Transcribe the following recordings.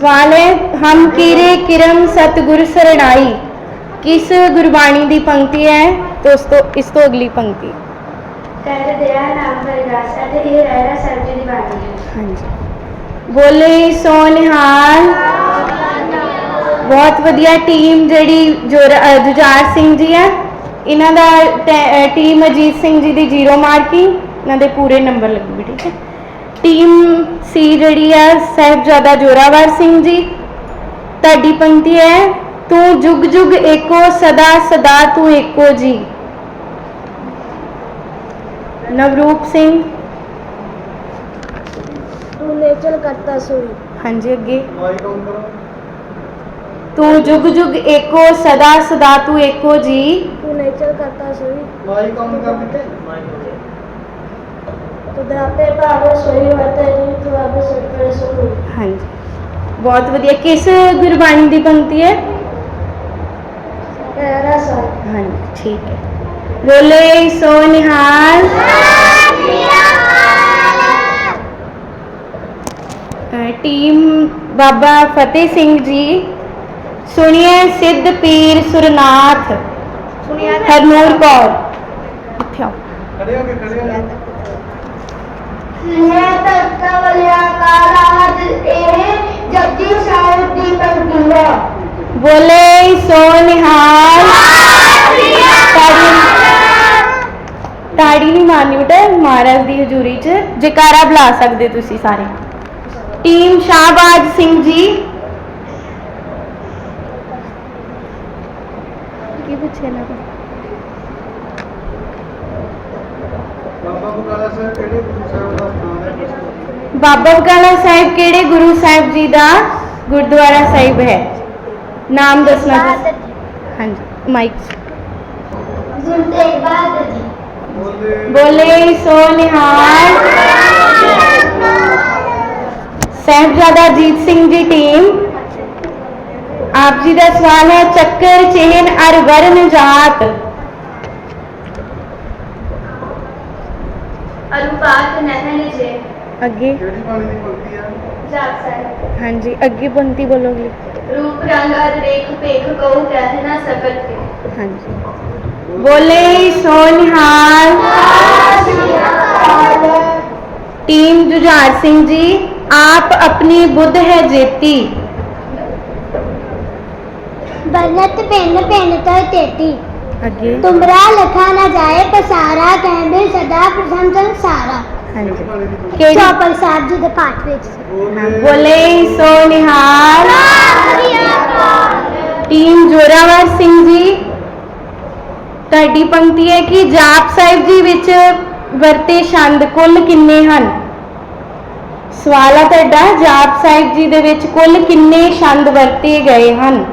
ਸਵਾਲ ਹੈ ਹਮ ਕੀਰੇ ਕਿਰਮ ਸਤਗੁਰ ਸਰਣਾਈ। ਕਿਸ ਗੁਰਬਾਣੀ ਦੀ ਪੰਕਤੀ ਹੈ? ਦੋਸਤੋ ਇਸ ਤੋਂ ਅਗਲੀ ਪੰਕਤੀ। ਕਰ ਦਿਆ ਨਾਮ ਵਰਦਾਸ ਅਤੇ ਇਹ ਰਹਿਰਾ ਸਾਹਿਬ ਜੀ ਦੀ ਬਾਣੀ ਹੈ। ਹਾਂਜੀ। ਬੋਲੇ ਸੋ ਨਿਹਾਲ। ਬਹੁਤ ਵਧੀਆ ਟੀਮ ਜਿਹੜੀ ਜੁਝਾਰ ਸਿੰਘ ਜੀ ਹੈ। ਇਹਨਾਂ ਦਾ ਟੀਮ ਅਜੀਤ ਸਿੰਘ ਜੀ ਦੀ ਜ਼ੀਰੋ ਮਾਰਕਿੰਗ ਇਹਨਾਂ ਦੇ ਪੂਰੇ ਨੰਬਰ ਲੱਗੂਗੇ ਠੀਕ ਹੈ। ਟੀਮ ਸੀ ਜਿਹੜੀ ਹੈ ਸਾਹਿਬਜ਼ਾਦਾ ਜੋਰਾਵਰ ਸਿੰਘ ਜੀ। ਤੁਹਾਡੀ ਪੰਕਤੀ ਹੈ ਤੂੰ ਜੁਗ ਜੁਗ ਏਕੋ ਸਦਾ ਸਦਾ ਤੂੰ ਏਕੋ ਜੀ। ਨਵਰੂਪ ਸਿੰਘ। ਤੂੰ ਨੇਚਰ ਕਰਤਾ ਸੋਈ। ਹਾਂਜੀ ਅੱਗੇ। ਤੂੰ ਜੁਗ ਜੁਗ ਏਕੋ ਸਦਾ ਸਦਾ ਤੂੰ ਏਕੋ ਜੀ। ਤੂੰ ਨੇਚਰ ਕਰਤਾ ਸੋਈ। ਤੂੰ ਦਰਾਪੇ ਭਾਵੇ ਸੋਈ ਵਰਤੇ ਜੀ ਤੂੰ ਆਪੇ ਸੋਈ ਸੋਈ ਹਾਂਜੀ ਬਹੁਤ ਵਧੀਆ ਕਿਸ ਗੁਰਬਾਣੀ ਦੀ ਪੰਕਤੀ ਹੈ ਰਹਿਰਾ ਸਾਹਿਬ ਹਾਂਜੀ ਠੀਕ ਹੈ ਬੋਲੇ ਸੋ ਨਿਹਾਲ ਅ, ਟੀਮ ਬਾਬਾ ਫਤਿਹ ਸਿੰਘ ਜੀ ਸੁਣੀਏ ਸਿੱਧ ਪੀਰ ਸੁਰਨਾਥ ਸੁਣਿਆ ਹਰਨੂਰ ਕੌਰ ਇੱਥੇ ਆਓ ਮੈਂ ਤਖਤਾ ਵਾਲਿਆ ਕਾ ਰਾਜ ਇਹ ਜਪਜੀ ਸਾਹਿਬ ਦੀ ਪੰਕਤੀ ਹੈ। ਬੋਲੇ ਸੋ ਨਿਹਾਲ। ਤਾੜੀ ਤਾੜੀ ਨਹੀਂ ਮਾਰਨੀ ਬੇਟਾ ਮਹਾਰਾਜ ਦੀ ਹਜ਼ੂਰੀ 'ਚ। ਜੈਕਾਰਾ ਬੁਲਾ ਸਕਦੇ ਤੁਸੀਂ ਸਾਰੇ। ਟੀਮ ਸ਼ਾਹਬਾਜ ਸਿੰਘ ਜੀ। ਕੀ ਪੁੱਛਿਆ ਨਾ ਬਾਬਾ ਬਕਾਲਾ ਸਾਹਿਬ ਕਿਹੜੇ ਗੁਰੂ ਸਾਹਿਬ ਜੀ ਦਾ ਗੁਰਦੁਆਰਾ ਸਾਹਿਬ ਹੈ? ਨਾਮ ਦੱਸਣਾ ਤੁਸੀਂ। ਹਾਂਜੀ ਮਾਈਕ 'ਚ। ਗੁਰੂ ਤੇਗ ਬਹਾਦਰ ਜੀ। ਬੋਲੇ ਸੋ ਨਿਹਾਲ। ਸਾਹਿਬਜ਼ਾਦਾ ਅਜੀਤ ਸਿੰਘ ਜੀ ਟੀਮ ਆਪ ਜੀ ਦਾ ਸਵਾਲ ਹੈ ਚੱਕਰ ਚਿਹਨ ਅਰ ਵਰਨ ਜਾਤ। ਅਨੁਪਾਤ ਨਹਿਣ ਜੇ। ਅੱਗੇ? ਜਾਪ ਸਾਹਿਬ ਹਾਂਜੀ ਅੱਗੇ ਪੰਕਤੀ ਬੋਲੋਗੇ ਰੂਪ ਰੰਗ ਅਰ ਰੇਖ ਪੇਖ ਕਉ ਕਹਿ ਨਾ ਸਕਤ ਕੇ ਹਾਂਜੀ। ਬੋਲੇ ਸੋ ਨਿਹਾਲ ਟੀਮ ਜੁਝਾਰ ਸਿੰਘ ਜੀ ਆਪ ਆਪਣੀ ਬੁੱਧ ਹੈ ਜੇਤੀ। ਬਨਤ ਪਿੰਨ ਪਿੰਨ ਤੋ ਤੇਤੀ। ਅੱਗੇ? ਤੁਮਰਾ ਲਖਾ ਨਾ ਜਾਏ ਪਸਾਰਾ ਕਹਿੰਦੇ ਸਦਾ ਪ੍ਰਸੰਨ ਸੰਸਾਰਾ। ਹਾਂਜੀ। ਕਿਹੜੀ? ਚੌਪਨ ਸਾਹਿਬ ਜੀ ਦੇ ਪਾਠ ਵਿੱਚ। ਬੋਲੇ ਸੋ ਨਿਹਾਲ ਟੀਮ ਜੋਰਾਵਰ ਸਿੰਘ ਜੀ ਤੁਹਾਡੀ ਪੰਕਤੀ ਹੈ ਕਿ ਜਾਪ ਸਾਹਿਬ ਜੀ ਵਿੱਚ ਵਰਤੇ ਛੰਦ ਕੁੱਲ ਕਿੰਨੇ ਹਨ? ਸਵਾਲ ਹੈ ਤੁਹਾਡਾ ਜਾਪ ਸਾਹਿਬ ਜੀ ਦੇ ਵਿੱਚ ਕੁੱਲ ਕਿੰਨੇ ਛੰਦ ਵਰਤੇ ਗਏ ਹਨ?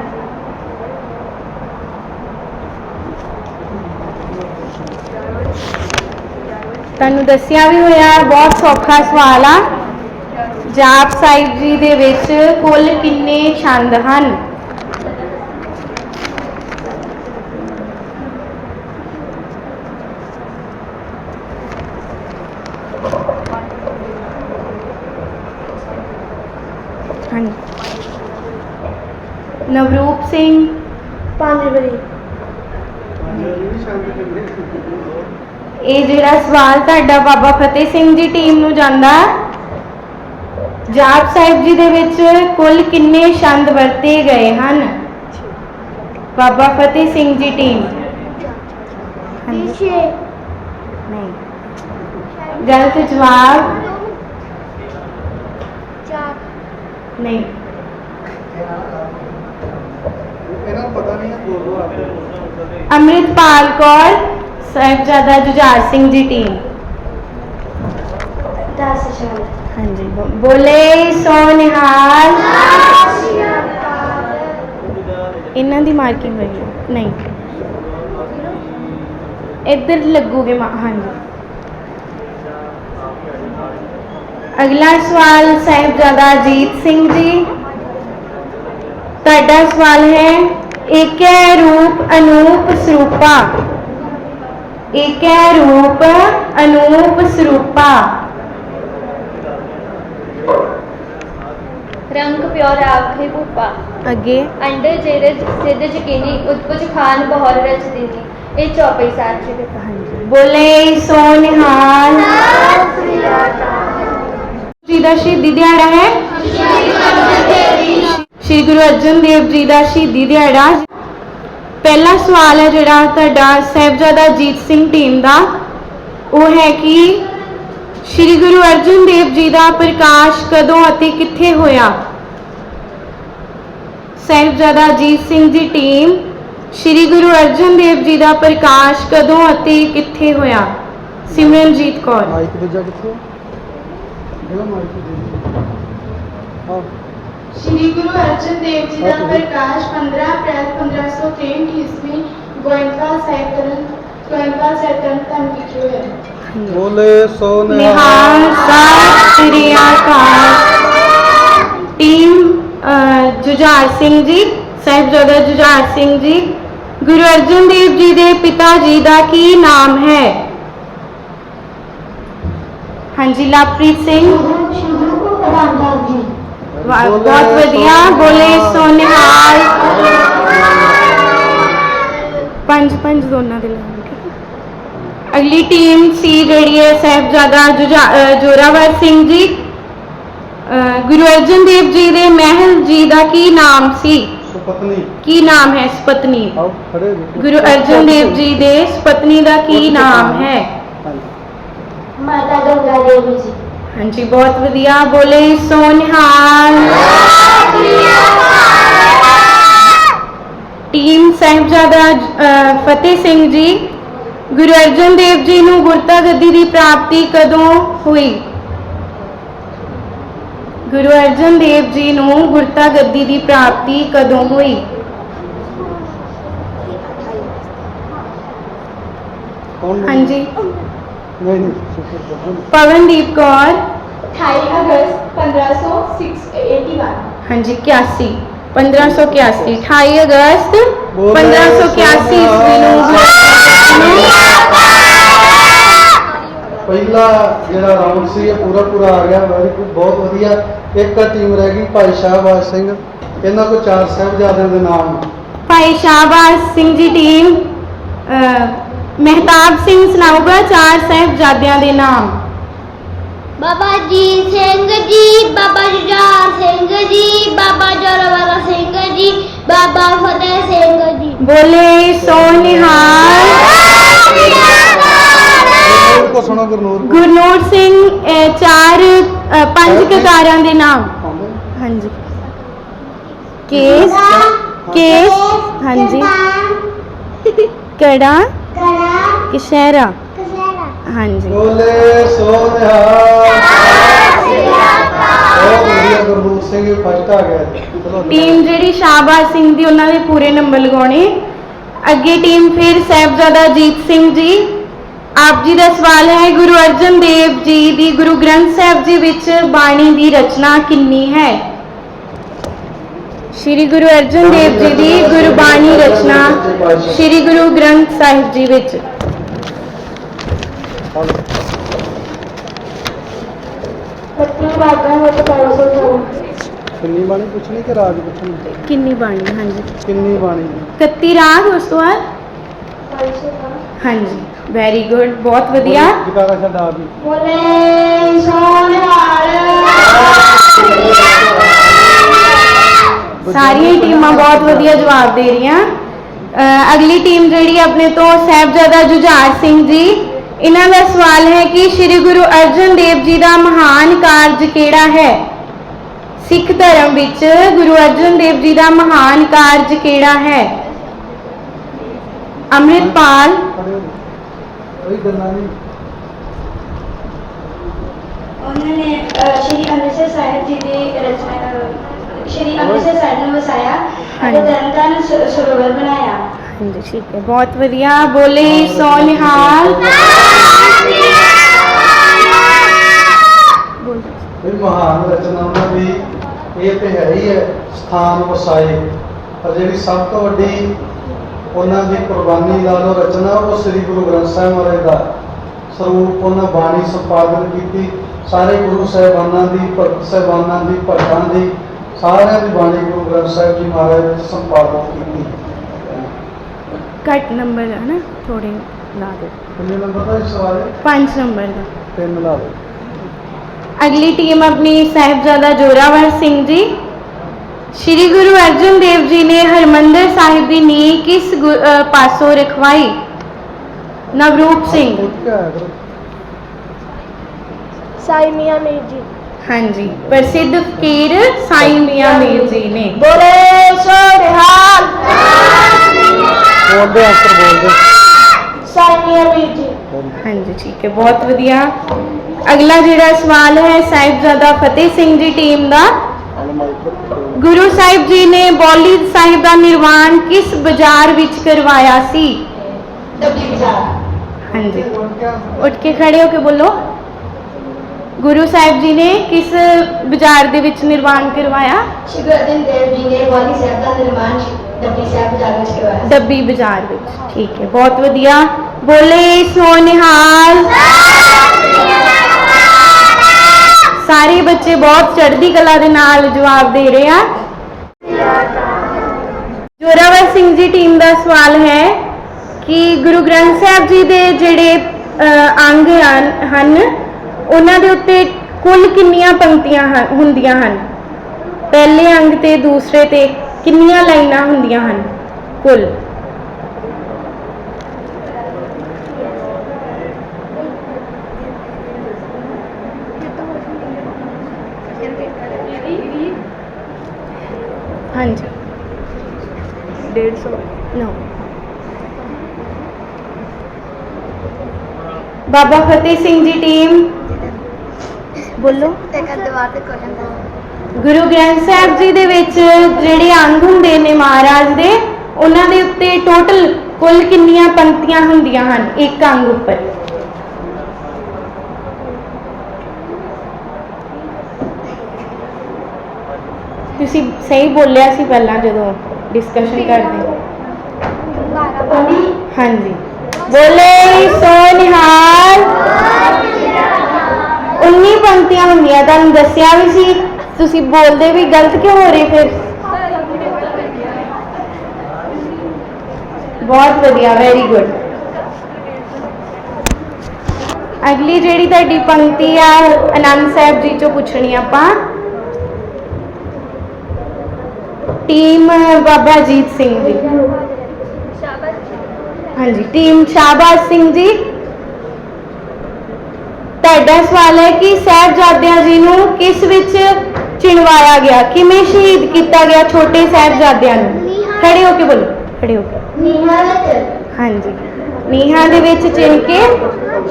ਤੁਹਾਨੂੰ ਦੱਸਿਆ ਵੀ ਹੋਇਆ, ਬਹੁਤ ਸੌਖਾ ਸਵਾਲ ਆ। ਜਾਪ ਸਾਹਿਬ ਜੀ ਦੇ ਵਿੱਚ ਕੁੱਲ ਕਿੰਨੇ ਛੰਦ ਹਨ? ਨਵਰੂਪ ਸਿੰਘ। ਪੰਜ ਵਰੀ ਇਹ ਜਿਹੜਾ ਸਵਾਲ ਤੁਹਾਡਾ ਬਾਬਾ ਫਤਿਹ ਸਿੰਘ ਜੀ ਟੀਮ ਨੂੰ ਜਾਂਦਾ ਜਾਪ ਸਾਹਿਬ ਜੀ ਦੇ ਵਿੱਚ ਕੁੱਲ ਕਿੰਨੇ ਛੰਦ ਵਰਤੇ ਗਏ ਹਨ? ਬਾਬਾ ਫਤਿਹ ਸਿੰਘ ਜੀ ਟੀਮ ਹਾਂਜੀ। ਨਹੀਂ। ਗਲਤ ਜਵਾਬ। ਚਾਰ। ਨਹੀਂ। ਅੰਮ੍ਰਿਤਪਾਲ ਕੌਰ ਸਾਹਿਬਜ਼ਾਦਾ ਜੁਝਾਰ ਸਿੰਘ ਜੀ ਟੀਮ ਦਸ ਛੇ ਹਾਂਜੀ ਬੋ- ਬੋਲੇ ਸੋ ਨਿਹਾਲ। ਇਹਨਾਂ ਦੀ ਮਾਰਕਿੰਗ ਹੋਈ ਹੈ। ਨਹੀਂ। ਇੱਧਰ ਲੱਗੂਗੇ ਮਾ- ਹਾਂਜੀ। ਅਗਲਾ ਸਵਾਲ ਸਾਹਿਬਜ਼ਾਦਾ ਅਜੀਤ ਸਿੰਘ ਜੀ। ਤੁਹਾਡਾ ਸਵਾਲ ਹੈ ਏਕੈ ਰੂਪ ਅਨੂਪ ਸਰੂਪਾ। ਏਕੈ ਰੂਪ ਅਨੂਪ ਸਰੂਪਾ ਰੰਗ ਪਿਓ ਰਾਖੇ ਭੂਪਾ ਅੱਗੇ ਅੰਡੇ ਜਿਹੜੇ ਸਿੱਧ ਯਕੀਨੀ ਉਤਪੁਜ ਖਾਨ ਬਹੁਰ ਰਚ ਦੀਨੀ ਇਹ ਚੌਪਈ ਸਾਹਿਬ ਜੀ ਦੇ ਹਾਂਜੀ ਬੋਲੇ ਸੋ ਨਿਹਾਲ ਜੀ ਦਾ ਸ਼ਹੀਦੀ ਦਿਹਾੜਾ ਹੈ ਸ਼੍ਰੀ ਗੁਰੂ ਅਰਜਨ ਦੇਵ ਜੀ ਦਾ ਸ਼ਹੀਦੀ ਦਿਹਾੜਾ ਪਹਿਲਾ ਸਵਾਲ ਹੈ ਜਿਹੜਾ ਤੁਹਾਡਾ ਸਾਹਿਬਜ਼ਾਦਾ ਅਜੀਤ ਸਿੰਘ ਟੀਮ ਦਾ। ਉਹ ਹੈ ਕਿ ਸ਼੍ਰੀ ਗੁਰੂ ਅਰਜਨ ਦੇਵ ਜੀ ਦਾ ਪ੍ਰਕਾਸ਼ ਕਦੋਂ ਅਤੇ ਕਿੱਥੇ ਹੋਇਆ? ਸਾਹਿਬਜ਼ਾਦਾ ਅਜੀਤ ਸਿੰਘ ਦੀ ਟੀਮ, ਸ਼੍ਰੀ ਗੁਰੂ ਅਰਜਨ ਦੇਵ ਜੀ ਦਾ ਪ੍ਰਕਾਸ਼ ਕਦੋਂ ਅਤੇ ਕਿੱਥੇ ਹੋਇਆ? ਸਿਮਰਨਜੀਤ ਕੌਰ। ਮਾਈਕ ਦੂਜਾ ਕਿੱਥੇ? ਇਹਦਾ ਮਾਈਕ ਦੇ ਦਿਓ। ਹਾਂ ਸ਼੍ਰੀ ਗੁਰੂ ਅਰਜਨ ਦੇਵ ਜੀ ਦਾ ਹਾਂ, ਤੁਸੀਂ- ਪ੍ਰਕਾਸ਼ 15 ਅਪ੍ਰੈਲ 1563 ਈਸਵੀ ਗੋਇੰਦਵਾਲ ਸਾਹਿਬ ਕਰਨ ਗੋਇੰਦਵਾਲ ਸਾਹਿਬ ਕਰਨ ਧੰਨ ਵਿਖੇ ਹੋਇਆ ਬੋਲੇ ਸੋ ਨਿਹਾਲ ਨਿਹਾਲ ਸਤਿ ਸ੍ਰੀ ਅਕਾਲ ਟੀਮ ਅਹ, ਜੁਝਾਰ ਸਿੰਘ ਜੀ ਸਾਹਿਬਜ਼ਾਦਾ ਜੁਝਾਰ ਸਿੰਘ ਜੀ ਗੁਰੂ ਅਰਜਨ ਦੇਵ ਜੀ ਦੇ ਪਿਤਾ ਜੀ ਦਾ ਕੀ ਨਾਮ ਹੈ ਹਾਂਜੀ ਲਵਪ੍ਰੀਤ ਸਿੰਘ ਸ਼ੁਰੂ ਰਾਮਦਾਸ ਜੀ ਵਾਹ, ਬਹੁਤ ਵਧੀਆ ਬੋਲੇ ਸੋ ਨਿਹਾਲ ਪੰਜ ਪੰਜ ਦੋਨਾਂ ਦੇ ਹੈ ਅਗਲੀ ਟੀਮ ਸੀ ਜਿਹੜੀ ਹੈ ਸਾਹਿਬਜ਼ਾਦਾ ਜੋਰਾਵਰ ਸਿੰਘ ਜੀ। ਗੁਰੂ ਅਰਜਨ ਦੇਵ ਜੀ ਦੇ ਮਹਿਲ ਜੀ ਦਾ ਕੀ ਨਾਮ ਸੀ? ਸੁਪਤਨੀ। ਕੀ ਨਾਮ ਹੈ ਸੁਪਤਨੀ? ਆਓ ਖੜੇ ਹੋ। ਗੁਰੂ ਅਰਜਨ ਦੇਵ ਜੀ ਦੇ ਸੁਪਤਨੀ ਦਾ ਕੀ ਨਾਮ ਹੈ? ਮਾਤਾ ਗੰਗਾ ਦੇਵੀ ਜੀ। ਹਾਂਜੀ ਬਹੁਤ ਵਧੀਆ। ਬੋਲੇ ਸੋ ਨਿਹਾਲ ਟੀਮ ਸਾਹਿਬਜ਼ਾਦਾ ਫਤਿਹ ਸਿੰਘ ਜੀ ਗੁਰੂ ਅਰਜਨ ਦੇਵ ਜੀ ਨੂੰ ਗੁਰਤਾ ਗੱਦੀ ਦੀ ਪ੍ਰਾਪਤੀ ਕਦੋਂ ਹੋਈ? ਗੁਰੂ ਅਰਜਨ ਦੇਵ ਜੀ ਨੂੰ ਗੁਰਤਾ ਗੱਦੀ ਦੀ ਪ੍ਰਾਪਤੀ ਕਦੋਂ ਹੋਈ? ਹਾਂਜੀ। ਨਹੀਂ ਨਹੀਂ। ਪਵਨਦੀਪ ਕੌਰ। 28 ਅਗਸਤ 1581 ਹਾਂਜੀ 81 1581 28 ਅਗਸਤ ਬੋਲੇ 1581 ਈਸਵੀ ਨੂੰ ਪਹਿਲਾ ਜਿਹੜਾ ਰਾਉਂਡ ਸੀ ਇਹ ਪੂਰਾ ਪੂਰਾ ਆ ਗਿਆ। ਵੈਰੀ ਗੁੱਡ ਬਹੁਤ ਵਧੀਆ। ਇੱਕ ਟੀਮ ਰਹਿ ਗਈ ਭਾਈ ਸ਼ਾਹਬਾਜ਼ ਸਿੰਘ। ਇਹਨਾਂ ਕੋਲ ਚਾਰ ਸਾਹਿਬਜ਼ਾਦਿਆਂ ਦੇ ਨਾਮ ਭਾਈ ਸ਼ਾਹਬਾਜ਼ ਸਿੰਘ ਜੀ ਟੀਮ ਮਹਿਤਾਬ ਸਿੰਘ ਸੁਣਾਊਗਾ ਚਾਰ ਸਾਹਿਬਜ਼ਾਦਿਆਂ ਦੇ ਨਾਮ। ਬਾਬਾ ਜੀ ਸਿੰਘ ਜੀ ਬਾਬਾ ਜੁਝਾਰ ਸਿੰਘ ਜੀ ਬਾਬਾ ਜੋਰਾਵਰ ਸਿੰਘ ਜੀ ਬਾਬਾ ਫਤਿਹ ਸਿੰਘ ਜੀ। ਬੋਲੇ ਸੋ ਨਿਹਾਲ। ਗੁਰਨੂਰ ਸਿੰਘ ਚਾਰ ਪੰਜ ਕਕਾਰਾਂ ਦੇ ਨਾਮ? ਹਾਂਜੀ। ਕੇਸ। ਕੇਸ। ਹਾਂਜੀ। ਕੜਾ ਕਿਸ਼ਹਿਰਾ। ਹਾਂਜੀ। ਬੋਲੇ ਸੋ ਨਿਹਾਲ ਬਹੁਤ ਵਧੀਆ ਗੁਰਨੂਰ ਸਿੰਘ ਫਸਟ ਆ ਗਿਆ। ਜੀ। ਚਲੋ ਟੀਮ ਜਿਹੜੀ ਸ਼ਾਹਬਾਜ਼ ਸਿੰਘ ਦੀ ਉਹਨਾਂ ਦੇ ਪੂਰੇ ਨੰਬਰ ਲਗਾਉਣੇ। ਅੱਗੇ ਟੀਮ ਫਿਰ ਸਾਹਿਬਜ਼ਾਦਾ ਅਜੀਤ ਸਿੰਘ ਜੀ। ਆਪ ਜੀ ਦਾ ਸਵਾਲ ਹੈ ਗੁਰੂ ਅਰਜਨ ਦੇਵ ਜੀ ਦੀ ਗੁਰੂ ਗ੍ਰੰਥ ਸਾਹਿਬ ਜੀ ਵਿੱਚ ਬਾਣੀ ਦੀ ਰਚਨਾ ਕਿੰਨੀ ਹੈ? ਸ਼੍ਰੀ ਗੁਰੂ ਅਰਜਨ ਦੇਵ ਜੀ ਦੀ ਗੁਰਬਾਣੀ ਰਚਨਾ ਸ਼੍ਰੀ ਗੁਰੂ ਗ੍ਰੰਥ ਸਾਹਿਬ ਜੀ ਵਿੱਚ। ਪੱਤੀ ਬਾਗਾਂ ਵਿੱਚ ਪਰਸੋਂ ਤੋਂ ਕਿੰਨੀ ਬਾਣੀ ਪੁੱਛਣੀ ਕਿ ਰਾਜ ਪੁੱਛਣੀ? ਕਿੰਨੀ ਬਾਣੀ ਹਾਂਜੀ। ਕਿੰਨੀ ਬਾਣੀ? ਜੀ 31 ਰਾਗ ਉਸ ਤੋਂ ਬਾਅਦ? ਪਰਸੋਂ ਤੋਂ ਹਾਂਜੀ ਵੈਰੀ ਗੁੱਡ ਬਹੁਤ ਵਧੀਆ। ਜਕਾਰਾ ਛੱਡਾ ਵੀ। ਬੋਲੇ ਸੋ ਨਿਹਾਲ ਸਾਰੀਆਂ ਹੀ ਟੀਮਾਂ ਬਹੁਤ ਵਧੀਆ ਜਵਾਬ ਦੇ ਰਹੀਆਂ। ਅਹ ਅਗਲੀ ਟੀਮ ਜਿਹੜੀ ਆਪਣੇ ਤੋਂ ਸਾਹਿਬਜ਼ਾਦਾ ਜੁਝਾਰ ਸਿੰਘ ਜੀ ਇਹਨਾਂ ਦਾ ਸਵਾਲ ਹੈ ਕਿ ਸ੍ਰੀ ਗੁਰੂ ਅਰਜਨ ਦੇਵ ਜੀ ਦਾ ਮਹਾਨ ਕਾਰਜ ਕਿਹੜਾ ਹੈ? ਸਿੱਖ ਧਰਮ ਵਿੱਚ ਗੁਰੂ ਅਰਜਨ ਦੇਵ ਜੀ ਦਾ ਮਹਾਨ ਕਾਰਜ ਕਿਹੜਾ ਹੈ? ਅੰਮ੍ਰਿਤਪਾਲ। ਉਹਨਾਂ ਨੇ ਸ਼੍ਰੀ ਅੰਮ੍ਰਿਤਸਰ ਸਾਹਿਬ ਜੀ ਦੀ ਰਚਨਾ ਸ਼੍ਰੀ ਅੰਮ੍ਰਿਤਸਰ ਸਾਹਿਬ ਨੂੰ ਵਸਾਇਆ। ਅਤੇ ਤਰਨਤਾਰਨ ਸਰੋਵਰ ਬਣਾਇਆ। ਹਾਂਜੀ ਠੀਕ ਹੈ। ਬਹੁਤ ਵਧੀਆ। ਬੋਲੇ ਸੋ ਨਿਹਾਲ ਬੋਲ। ਇਹ ਮਹਾਨ ਰਚਨਾਵਾਂ ਦੀ। ਇਹ ਤੇ ਹੈ ਹੀ ਹੈ, ਸਥਾਨ ਵਸਾਏ ਪਰ ਜਿਹੜੀ ਸਭ ਤੋਂ ਵੱਡੀ ਉਹਨਾਂ ਦੀ ਕੁਰਬਾਨੀ ਦਾ ਲਓ ਰਚਨਾ, ਉਹ ਸ੍ਰੀ ਗੁਰੂ ਗ੍ਰੰਥ ਸਾਹਿਬ ਮਹਾਰਾਜ ਦਾ ਸਰੂਪ ਉਹਨਾਂ ਬਾਣੀ ਸੰਪਾਦਨ ਕੀਤੀ। ਸਾਰੇ ਗੁਰੂ ਸਾਹਿਬਾਨਾਂ ਦੀ, ਭਗਤ ਸਾਹਿਬਾਨਾਂ ਦੀ, ਭਗਤਾਂ ਦੀ, ਸਾਰਿਆਂ ਦੀ ਬਾਣੀ ਗੁਰੂ ਗ੍ਰੰਥ ਸਾਹਿਬ ਜੀ ਮਹਾਰਾਜ ਨੇ ਸੰਪਾਦਿਤ ਕੀਤੀ। ਘੱਟ ਨੰਬਰ ਦਾ ਨਾ ਥੋੜੇ ਲਾ ਦਿਓ। ਕਿੰਨੇ ਨੰਬਰ ਦਾ ਸਵਾਲ ਹੈ? 5 ਨੰਬਰ ਦਾ। ਤਿੰਨ ਲਾ ਦਿਓ। ਅਗਲੀ ਟੀਮ ਆਪਣੀ ਸਾਹਿਬਜ਼ਾਦਾ ਜੋਰਾਵਰ ਸਿੰਘ ਜੀ। ਸ਼੍ਰੀ ਗੁਰੂ ਅਰਜਨ ਦੇਵ ਜੀ ਨੇ ਹਰਮੰਦਰ ਸਾਹਿਬ ਦੀ ਨੀਂਹ ਕਿਸ ਪਾਸੋਂ ਰਖਵਾਈ? ਨਵਰੂਪ ਸਿੰਘ। ਸਾਈ ਮੀਆਂ ਮੀਰ ਜੀ। ਹਾਂਜੀ ਪ੍ਰਸਿੱਧ ਫਕੀਰ ਸਾਈਂ ਮੀਆਂ ਮੀਰ ਜੀ ਨੇ। ਬੋਲੇ ਸੋਹਣਹਾਲ ਬੋਲਦੇ ਆਂਸਰ ਬੋਲਦੇ ਸਾਈ ਮੀਆਂ ਮੀਰ ਜੀ। ਹਾਂਜੀ ਠੀਕ ਹੈ ਬਹੁਤ ਵਧੀਆ। ਅਗਲਾ ਜਿਹੜਾ ਸਵਾਲ ਹੈ ਸਾਹਿਬਜ਼ਾਦਾ ਫਤਿਹ ਸਿੰਘ ਜੀ ਟੀਮ ਦਾ। ਗੁਰੂ ਸਾਹਿਬ ਜੀ ਨੇ ਬੌਲੀ ਸਾਹਿਬ ਦਾ ਨਿਰਮਾਣ ਕਿਸ ਬਾਜ਼ਾਰ ਵਿੱਚ ਕਰਵਾਇਆ ਸੀ? ਡੱਬੀ ਬਾਜ਼ਾਰ। ਹਾਂਜੀ। ਉੱਠ ਕੇ ਖੜੇ ਹੋ ਕੇ ਬੋਲੋ। ਗੁਰੂ ਸਾਹਿਬ ਜੀ ਨੇ ਕਿਸ ਬਾਜ਼ਾਰ ਦੇ ਵਿੱਚ ਨਿਰਮਾਣ ਕਰਵਾਇਆ? ਸ਼੍ਰੀ ਗੁਰੂ ਅਰਜਨ ਦੇਵ ਜੀ ਨੇ ਵਾਲੀ ਸਾਹਿਬ ਦਾ ਨਿਰਮਾਣ ਡੱਬੀ ਸਾਹਿਬ ਬਾਜ਼ਾਰ ਵਿੱਚ ਕਰਵਾਇਆ ਡੱਬੀ ਬਾਜ਼ਾਰ ਵਿੱਚ ਠੀਕ ਹੈ ਬਹੁਤ ਵਧੀਆ। ਬੋਲੇ ਸੋ ਨਿਹਾਲ ਸਾਰੇ ਬੱਚੇ ਬਹੁਤ ਚੜ੍ਹਦੀ ਕਲਾ ਦੇ ਨਾਲ ਜਵਾਬ ਦੇ ਰਹੇ ਆ। ਜੋਰਾਵਰ ਸਿੰਘ ਜੀ ਟੀਮ ਦਾ ਸਵਾਲ ਹੈ ਕਿ ਗੁਰੂ ਗ੍ਰੰਥ ਸਾਹਿਬ ਜੀ ਦੇ ਜਿਹੜੇ ਅ, ਅੰਗ ਹਨ ਉਹਨਾਂ ਦੇ ਉੱਤੇ ਕੁੱਲ ਕਿੰਨੀਆਂ ਪੰਕਤੀਆਂ ਹੁੰਦੀਆਂ ਹਨ? ਪਹਿਲੇ ਅੰਗ ਤੇ ਦੂਸਰੇ ਤੇ ਕਿੰਨੀਆਂ ਲਾਈਨਾਂ ਹੁੰਦੀਆਂ ਹਨ? ਕੁੱਲ। ਹਾਂਜੀ। 150 ਨੋ। ਬਾਬਾ ਫਤਿਹ ਸਿੰਘ ਜੀ ਟੀਮ ਬੋਲੋ। ਇੱਕ ਦੀਵਾਰ ਤੇ ਕੁਐਸਚਨ ਗੁਰੂ ਗ੍ਰੰਥ ਸਾਹਿਬ ਜੀ ਦੇ ਵਿੱਚ ਜਿਹੜੇ ਅੰਗ ਹੁੰਦੇ ਨੇ ਮਹਾਰਾਜ ਦੇ, ਉਹਨਾਂ ਦੇ ਉੱਤੇ ਟੋਟਲ ਕੁੱਲ ਕਿੰਨੀਆਂ ਪੰਕਤੀਆਂ ਹੁੰਦੀਆਂ ਹਨ? ਇੱਕ ਅੰਗ ਉੱਪਰ। ਤੁਸੀਂ ਸਹੀ ਬੋਲਿਆ ਸੀ ਪਹਿਲਾਂ ਜਦੋਂ ਡਿਸਕਸ਼ਨ ਕਰਦੇ। ਹਾਂਜੀ। ਬੋਲੇ ਸੋ ਨਿਹਾਲ। 19 ਪੰਕਤੀਆਂ ਹੁੰਦੀਆਂ, ਤੁਹਾਨੂੰ ਦੱਸਿਆ ਵੀ ਸੀ। ਤੁਸੀਂ ਬੋਲਦੇ ਵੀ ਗਲਤ ਕਿਉਂ ਹੋ ਰਹੇ ਫਿਰ? ਬਹੁਤ ਵਧੀਆ ਵੈਰੀ ਗੁੱਡ ਅਗਲੀ ਜਿਹੜੀ ਤੁਹਾਡੀ ਪੰਕਤੀ ਆ ਆਨੰਦ ਸਾਹਿਬ ਜੀ ਚੋਂ ਪੁੱਛਣੀ ਆਪਾਂ। ਟੀਮ ਬਾਬਾ ਅਜੀਤ ਸਿੰਘ ਜੀ। ਹਾਂਜੀ ਟੀਮ ਸ਼ਾਹਬਾਜ਼ ਸਿੰਘ ਜੀ। ਤੁਹਾਡਾ ਸਵਾਲ ਹੈ ਕਿ ਸਾਹਿਬਜ਼ਾਦਿਆਂ ਜੀ ਨੂੰ ਕਿਸ ਵਿੱਚ ਚਿਣਵਾਇਆ ਗਿਆ, ਕਿਵੇਂ ਸ਼ਹੀਦ ਕੀਤਾ ਗਿਆ ਛੋਟੇ ਸਾਹਿਬਜ਼ਾਦਿਆਂ ਨੂੰ? ਖੜੇ ਹੋ ਕੇ ਬੋਲੋ। ਖੜੇ ਹੋ ਕੇ। ਨੀਹਾਂ ਵਿੱਚ ਹਾਂਜੀ। ਨੀਹਾਂ ਦੇ ਵਿੱਚ ਚਿਣ ਕੇ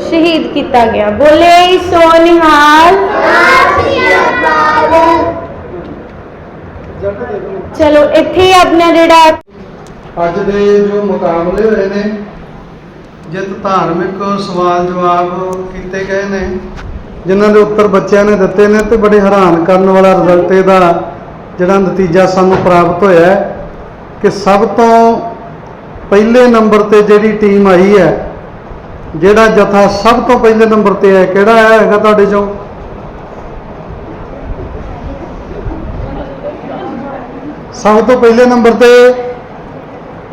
ਸ਼ਹੀਦ ਕੀਤਾ ਗਿਆ। ਬੋਲੇ ਸੋ ਨਿਹਾਲ ਚਲੋ, ਇੱਥੇ ਆਪਣਾ ਜਿਹੜਾ ਅੱਜ ਦੇ ਜੋ ਮੁਕਾਬਲੇ ਹੋਏ ਨੇ, ਜਿਤ ਧਾਰਮਿਕ ਸਵਾਲ ਜਵਾਬ ਕੀਤੇ ਗਏ ਨੇ। ਜਿਨ੍ਹਾਂ ਦੇ ਉੱਤਰ ਬੱਚਿਆਂ ਨੇ ਦਿੱਤੇ ਨੇ ਤੇ ਬੜੇ ਹੈਰਾਨ ਕਰਨ ਵਾਲਾ ਰਿਜ਼ਲਟ ਇਹਦਾ ਜਿਹੜਾ ਨਤੀਜਾ ਸਾਨੂੰ ਪ੍ਰਾਪਤ ਹੋਇਆ ਹੈ ਕਿ ਸਭ ਤੋਂ ਪਹਿਲੇ ਨੰਬਰ ਤੇ ਜਿਹੜੀ ਟੀਮ ਆਈ ਹੈ, ਜਿਹੜਾ ਜਥਾ ਸਭ ਤੋਂ ਪਹਿਲੇ ਨੰਬਰ ਤੇ ਹੈ, ਕਿਹੜਾ ਆਇਆ ਹੈਗਾ ਤੁਹਾਡੇ ਚੋਂ? ਸਭ ਤੋਂ ਪਹਿਲੇ ਨੰਬਰ ਤੇ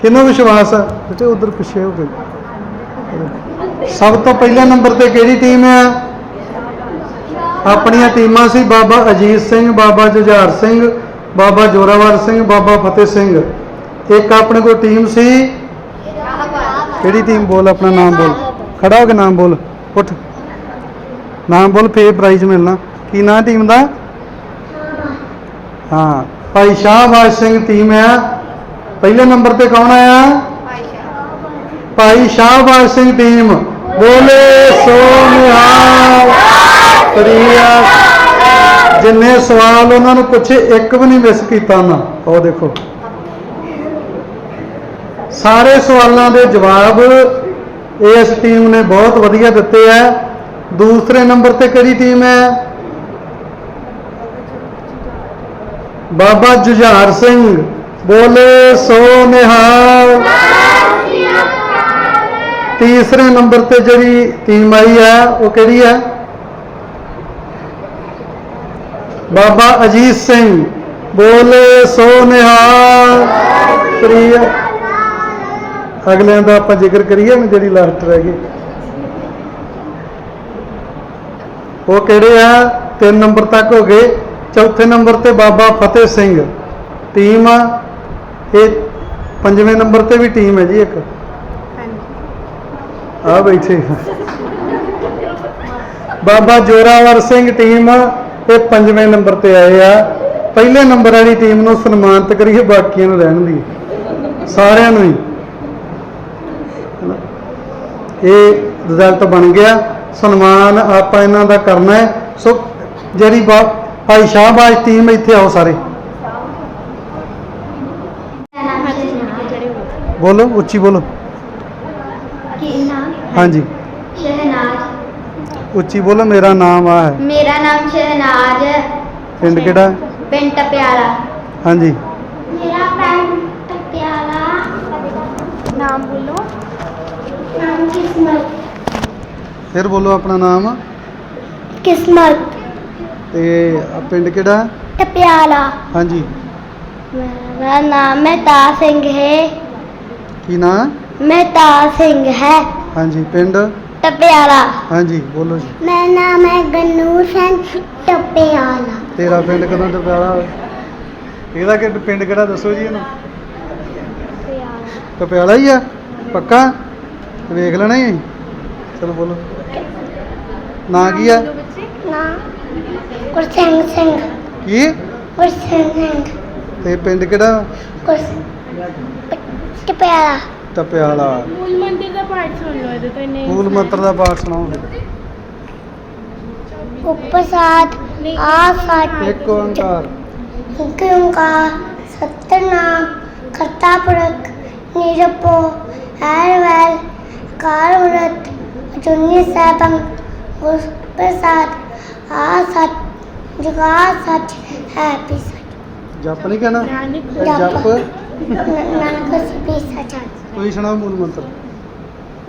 ਕਿਹਨੂੰ ਵਿਸ਼ਵਾਸ ਹੈ? ਬੇਟੇ ਉਧਰ ਪਿੱਛੇ ਹੋ ਗਏ ਸਭ ਤੋਂ ਪਹਿਲੇ ਨੰਬਰ ਤੇ ਕਿਹੜੀ ਟੀਮ ਹੈ? ਆਪਣੀਆਂ ਟੀਮਾਂ ਸੀ ਬਾਬਾ ਅਜੀਤ ਸਿੰਘ, ਬਾਬਾ ਜੁਝਾਰ ਸਿੰਘ, ਬਾਬਾ ਜੋਰਾਵਰ ਸਿੰਘ, ਬਾਬਾ ਫਤਿਹ ਸਿੰਘ। ਇੱਕ ਆਪਣੇ ਕੋਲ ਟੀਮ ਸੀ? ਕਿਹੜੀ ਟੀਮ? ਬੋਲ ਆਪਣਾ ਨਾਮ ਬੋਲ। ਖੜਾ ਹੋ ਕੇ ਨਾਮ ਬੋਲ, ਉੱਠ। ਨਾਮ ਬੋਲ, ਫੇਰ ਪ੍ਰਾਈਜ਼ ਮਿਲਣਾ। ਕੀ ਨਾਂ ਟੀਮ ਦਾ? ਹਾਂ, ਭਾਈ ਸ਼ਾਹਬਾਜ਼ ਸਿੰਘ ਟੀਮ ਹੈ ਪਹਿਲੇ ਨੰਬਰ ਤੇ ਕੌਣ ਆਇਆ? ਭਾਈ ਸ਼ਾਹਬਾਜ਼ ਸਿੰਘ ਟੀਮ ਬੋਲੇ ਸੋ ਨਿਹਾਲ ਪ੍ਰਿਆ, ਜਿੰਨੇ ਸਵਾਲ ਉਹਨਾਂ ਨੂੰ ਪੁੱਛੇ, ਇੱਕ ਵੀ ਨਹੀਂ ਮਿਸ ਕੀਤਾ ਉਹਨਾਂ। ਉਹ ਦੇਖੋ। ਸਾਰੇ ਸਵਾਲਾਂ ਦੇ ਜਵਾਬ ਇਸ ਟੀਮ ਨੇ ਬਹੁਤ ਵਧੀਆ ਦਿੱਤੇ ਹੈ ਦੂਸਰੇ ਨੰਬਰ ਤੇ ਕਿਹੜੀ ਟੀਮ ਹੈ? ਬਾਬਾ ਜੁਝਾਰ ਸਿੰਘ। ਬੋਲੇ, ਸੋ ਨਿਹਾਲ। ਤੀਸਰੇ ਨੰਬਰ ਤੇ ਜਿਹੜੀ ਟੀਮ ਆਈ ਹੈ, ਉਹ ਕਿਹੜੀ ਹੈ? ਬਾਬਾ ਅਜੀਤ ਸਿੰਘ, ਬੋਲੇ ਸੋ ਨਿਹਾਲ। ਪ੍ਰਿയ ਅਗਲਿਆਂ ਦਾ ਆਪਾਂ ਜ਼ਿਕਰ ਕਰੀਏ ਨਾ ਜਿਹੜੀ ਲਾਸਟ ਰਹਿ ਗਈ। ਉਹ ਕਿਹੜੇ ਆ? ਤਿੰਨ ਨੰਬਰ ਤੱਕ ਹੋ ਗਏ। ਚੌਥੇ ਨੰਬਰ ਤੇ ਬਾਬਾ ਫਤਿਹ ਸਿੰਘ। ਟੀਮ ਆ। ਇਹ ਪੰਜਵੇਂ ਨੰਬਰ ਤੇ ਵੀ ਟੀਮ ਹੈ ਜੀ ਇੱਕ। ਆ ਬੈਠੇ। ਬਾਬਾ ਜੋਰਾਵਰ ਸਿੰਘ ਟੀਮ ਇਹ ਪੰਜਵੇਂ ਨੰਬਰ ਤੇ ਆਏ ਆ। ਪਹਿਲੇ ਨੰਬਰ ਵਾਲੀ ਟੀਮ ਨੂੰ ਸਨਮਾਨਿਤ ਕਰੀਏ ਬਾਕੀਆਂ ਨੂੰ ਰਹਿਣ ਦੀ। ਸਾਰਿਆਂ ਨੂੰ ਹੀ। ਇਹ ਰਿਜ਼ਲਟ ਬਣ ਗਿਆ। ਸਨਮਾਨ ਆਪਾਂ ਇਹਨਾਂ ਦਾ ਕਰਨਾ ਹੈ। ਸੋ ਜਿਹੜੀ ਭਾਈ ਸ਼ਾਹਬਾਜ਼ ਟੀਮ ਇੱਥੇ ਆਓ ਸਾਰੇ। ਬੋਲੋ ਉੱਚੀ ਬੋਲੋ। ਹਾਂਜੀ। ਉੱਚੀ ਬੋਲੋ ਮੇਰਾ ਨਾਮ ਆ ਹੈ ਮੇਰਾ ਨਾਮ ਸ਼ਹਿਨਾਜ਼ ਹੈ ਪਿੰਡ ਕਿਹੜਾ ਪਿੰਡ ਟਪਿਆਲਾ ਹਾਂਜੀ ਮੇਰਾ ਪਿੰਡ ਟਪਿਆਲਾ ਨਾਮ ਬੋਲੋ ਨਾਮ ਕਿਸਮਤ ਫਿਰ ਬੋਲੋ ਆਪਣਾ ਨਾਮ ਕਿਸਮਤ ਤੇ ਆ ਪਿੰਡ ਕਿਹੜਾ ਟਪਿਆਲਾ ਹਾਂਜੀ मेरा नाम महता सिंह है ਕੀ ਨਾਂ महता सिंह है ਹਾਂਜੀ ਪਿੰਡ ਟਪਿਆਲਾ ਹਾਂਜੀ ਬੋਲੋ ਜੀ। ਮੇਰਾ ਨਾਮ ਹੈ ਗਨੂਰ ਸਿੰਘ ਟਪਿਆਲਾ। ਤੇਰਾ ਪਿੰਡ ਕਦੋਂ ਟਪਿਆਲਾ ਇਹਦਾ ਕਿ ਪਿੰਡ ਕਿਹੜਾ ਦੱਸੋ ਜੀ ਇਹਨੂੰ? ਟਪਿਆਲਾ। ਹੀ ਆ? ਪੱਕਾ? ਵੇਖ ਲੈਣਾ ਹੀ ਚਲੋ ਬੋਲੋ। ਨਾਂ ਕੀ ਆ? ਨਾ ਗੁਰਸਿੰਘ ਸਿੰਘ। ਕੀ? ਗੁਰਸਿੰਘ ਸਿੰਘ। ਤੇ ਪਿੰਡ ਕਿਹੜਾ? ਗੁਰਸ ਟਪਿਆਲਾ। ਤਪਿਆ ਵਾਲਾ। ਮੂਲ ਮੰਦਿਰ ਦਾ ਪਾਠ ਸੁਣ ਲਓ ਇਹਦੇ ਤੋਂ ਇੰਨੇ ਮੂਲ ਮੰਤਰ ਦਾ ਪਾਠ ਸੁਣਾਓ। ਉਪਸਾਦ ਆਫਤ ਇੱਕ ਓੰਕਾਰ। ਇੱਕ ਓੰਕਾਰ ਸਤਨਾਮ ਕਰਤਾ ਪੁਰਖ ਨਿਰਪੋ ਹੈਰਵੈਲ ਕਾਰਵਰਤ ਅਜੁਨੀ ਸੈਭੰ ਉਸ ਪ੍ਰਸਾਦ ਆ ਸਤ ਜਗਾ ਸੱਚ ਹੈ ਪੀ ਸੱਚ। ਜਪ ਨਹੀਂ ਕਹਿਣਾ? ਜਪ। ਨਾਨਕ ਸਿਪੀ ਸੱਚ। ਤੁਸੀਂ ਸੁਣਾਓ ਮੂਲ ਮੰਤਰ।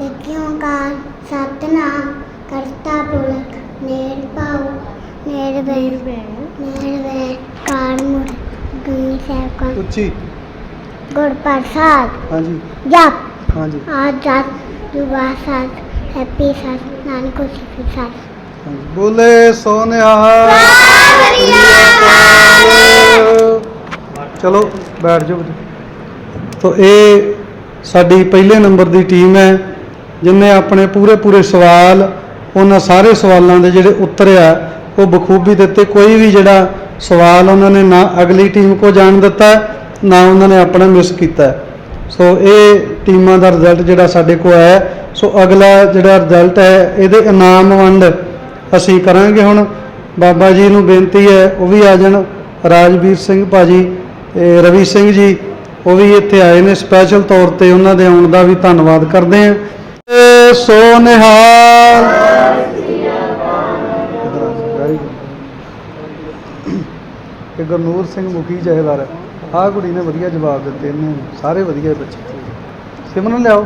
ਇੱਕ ਓੰਕਾਰ ਸਤਨਾਮ ਕਰਤਾ ਪੁਰਖ ਨੇੜ ਪਾਉ ਨੇੜ ਬੈ ਨੇੜ ਬੈ ਕਾਰ ਮੁਰ ਗੁਰੂ ਸਾਹਿਬ ਕਾ। ਉੱਚੀ। ਗੁਰ ਪ੍ਰਸਾਦ। ਹਾਂਜੀ। ਜਪ। ਹਾਂਜੀ। ਆਜ ਜਪ ਯੁਵਾ ਸਾਥ ਹੈਪੀ ਸਾਥ ਨਾਨਕ ਸੁਖੀ ਸਾਥ ਬੋਲੇ ਸੋਨਿਹਾਰ ਚਲੋ ਬੈਠ ਜਾਓ। ਤੋ ਇਹ ਸਾਡੀ ਪਹਿਲੇ ਨੰਬਰ ਦੀ ਟੀਮ ਹੈ ਜਿਨਨੇ ਆਪਣੇ ਪੂਰੇ ਪੂਰੇ ਸਵਾਲ, ਉਹਨਾਂ ਸਾਰੇ ਸਵਾਲਾਂ ਦੇ ਜਿਹੜੇ ਉੱਤਰ ਆ, ਉਹ ਬਖੂਬੀ ਦਿੱਤੇ। ਕੋਈ ਵੀ ਜਿਹੜਾ ਸਵਾਲ ਉਹਨਾਂ ਨੇ ਨਾ ਅਗਲੀ ਟੀਮ ਕੋ ਜਾਣ ਦਿੱਤਾ, ਨਾ ਉਹਨਾਂ ਨੇ ਆਪਣਾ ਮਿਸ ਕੀਤਾ। ਸੋ ਇਹ ਟੀਮਾਂ ਦਾ ਰਿਜ਼ਲਟ ਜਿਹੜਾ ਸਾਡੇ ਕੋਲ ਆਇਆ। ਸੋ ਅਗਲਾ ਜਿਹੜਾ ਰਿਜ਼ਲਟ ਹੈ, ਇਹਦੇ ਇਨਾਮ ਵੰਡ ਅਸੀਂ ਕਰਾਂਗੇ ਹੁਣ। ਬਾਬਾ ਜੀ ਨੂੰ ਬੇਨਤੀ ਹੈ, ਉਹ ਵੀ ਆ ਜਾਣ। ਰਾਜਵੀਰ ਸਿੰਘ ਭਾਜੀ ਤੇ ਰਵੀ ਸਿੰਘ ਜੀ ਉਹ ਵੀ ਇੱਥੇ ਆਏ ਨੇ ਸਪੈਸ਼ਲ ਤੌਰ ਤੇ ਉਹਨਾਂ ਦੇ ਆਉਣ ਦਾ ਵੀ ਧੰਨਵਾਦ ਕਰਦੇ ਹਾਂ। ਸੋ ਨਿਹਾਲ। Very good. ਗੁਰਨੂਰ ਸਿੰਘ ਮੁਖੀ ਜਹੇਦਾਰ ਆਹ ਕੁੜੀ ਨੇ ਵਧੀਆ ਜਵਾਬ ਦਿੱਤੇ ਇਹਨੇ ਸਾਰੇ ਵਧੀਆ ਬੱਚੇ। ਸਿਮਰਨ ਲਿਆਓ।